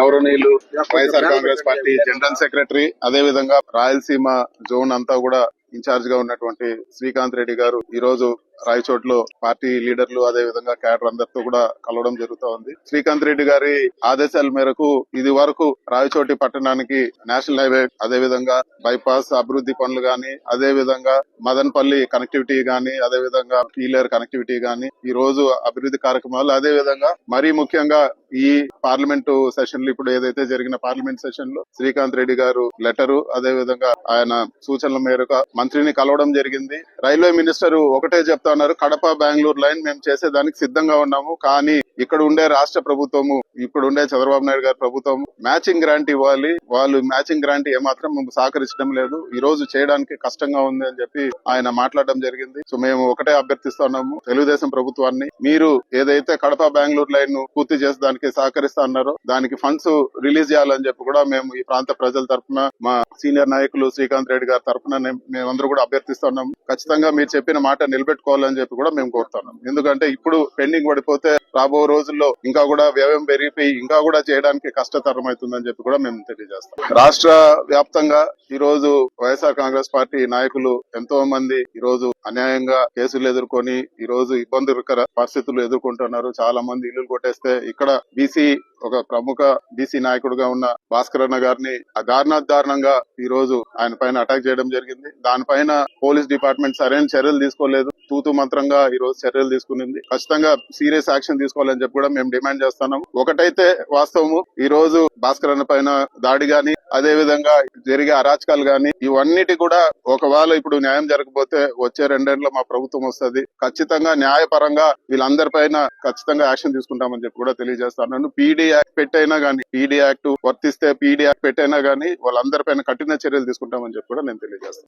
గౌరవనీయులు YSR Congress party general secretary అదే విధంగా రాయలసీమ జోన్ అంతా కూడా ఇన్ఛార్జ్గా ఉన్నటువంటి శ్రీకాంత్ రెడ్డి గారు ఈ రోజు రాయచోట్లో పార్టీ లీడర్లు అదే విధంగా క్యాడర్ అందరితో కూడా కలవడం జరుగుతూ ఉంది. శ్రీకాంత్ రెడ్డి గారి ఆదేశాల మేరకు ఇది వరకు రాయచోటి పట్టణానికి నేషనల్ హైవే అదే విధంగా బైపాస్ అభివృద్ధి పనులు గాని అదే విధంగా మదన్పల్లి కనెక్టివిటీ గాని అదే విధంగా పీలర్ కనెక్టివిటీ గాని ఈ రోజు అభివృద్ధి కార్యక్రమాలు అదే విధంగా మరీ ముఖ్యంగా ఈ పార్లమెంటు సెషన్లో ఇప్పుడు ఏదైతే జరిగిన పార్లమెంట్ సెషన్లో శ్రీకాంత్ రెడ్డి గారు లెటరు అదే విధంగా ఆయన సూచనల మేరకు మంత్రిని కలవడం జరిగింది. రైల్వే మినిస్టర్ ఒకటే చెప్తా ఉన్నారు కడప బెంగళూరు లైన్ మేము చేసేదానికి సిద్ధంగా ఉన్నాము. కానీ ఇక్కడ ఉండే రాష్ట్ర ప్రభుత్వము ఇప్పుడు ఉండే చంద్రబాబు నాయుడు గారి ప్రభుత్వం మ్యాచింగ్ గ్రాంట్ ఇవ్వాలి. వాళ్ళు మ్యాచింగ్ గ్రాంట్ ఏమాత్రం మేము సహకరించడం లేదు. ఈ రోజు చేయడానికి కష్టంగా ఉంది అని చెప్పి ఆయన మాట్లాడడం జరిగింది. సో మేము ఒకటే అభ్యర్థిస్తున్నాము. తెలుగుదేశం ప్రభుత్వాన్ని మీరు ఏదైతే కడప బెంగళూరు లైన్ను పూర్తి చేసి దానికి సహకరిస్తా అన్నారో దానికి ఫండ్స్ రిలీజ్ చేయాలని చెప్పి కూడా మేము ఈ ప్రాంత ప్రజల తరఫున మా సీనియర్ నాయకులు శ్రీకాంత్ రెడ్డి గారి తరఫున మేమందరూ కూడా అభ్యర్థిస్తున్నాము. ఖచ్చితంగా మీరు చెప్పిన మాట నిలబెట్టుకోవాలని చెప్పి కూడా మేము కోరుతున్నాం ఎందుకంటే ఇప్పుడు పెండింగ్ పడిపోతే రాబో రోజుల్లో ఇంకా కూడా వ్యయం పెరిగిపోయి ఇంకా కూడా చేయడానికి కష్టతరం అవుతుందని చెప్పి కూడా మేము తెలియజేస్తాం. రాష్ట్ర వ్యాప్తంగా ఈ రోజు వైఎస్ఆర్ కాంగ్రెస్ పార్టీ నాయకులు ఎంతో మంది ఈ రోజు అన్యాయంగా కేసులు ఎదుర్కొని ఈ రోజు ఇబ్బందికర పరిస్థితులు ఎదుర్కొంటున్నారు. చాలా మంది ఇల్లు కొట్టేస్తే ఇక్కడ బీసీ ఒక ప్రముఖ బీసీ నాయకుడుగా ఉన్న భాస్కర్ అన్న గారిని దారుణ ఈ రోజు ఆయన పైన అటాక్ చేయడం జరిగింది. దానిపైన పోలీస్ డిపార్ట్మెంట్ సరైన చర్యలు తీసుకోలేదు. తూతు మంత్రంగా ఈ రోజు చర్యలు తీసుకునింది. ఖచ్చితంగా సీరియస్ యాక్షన్ తీసుకోవాలని చెప్పి కూడా మేము డిమాండ్ చేస్తున్నాం ఒకటైతే వాస్తవము ఈ రోజు భాస్కర్ అన్న పైన దాడి గాని అదే విధంగా జరిగే రాజకాలు గాని ఇవన్నిటి కూడా ఒకవేళ ఇప్పుడు న్యాయం జరగకపోతే వచ్చే రెండేళ్ళలో మా ప్రభుత్వం వస్తది. ఖచ్చితంగా న్యాయపరంగా వీళ్ళందరి పైన ఖచ్చితంగా యాక్షన్ తీసుకుంటామని చెప్పి కూడా తెలియజేస్తాను. పీడీ యాక్ట్ పెట్టైనా గానీ పీడీ యాక్ట్ వర్తిస్తే పీడీ యాక్ట్ పెట్టైనా గానీ వాళ్ళందరి పైన కఠిన చర్యలు తీసుకుంటామని చెప్పి కూడా నేను తెలియజేస్తాను.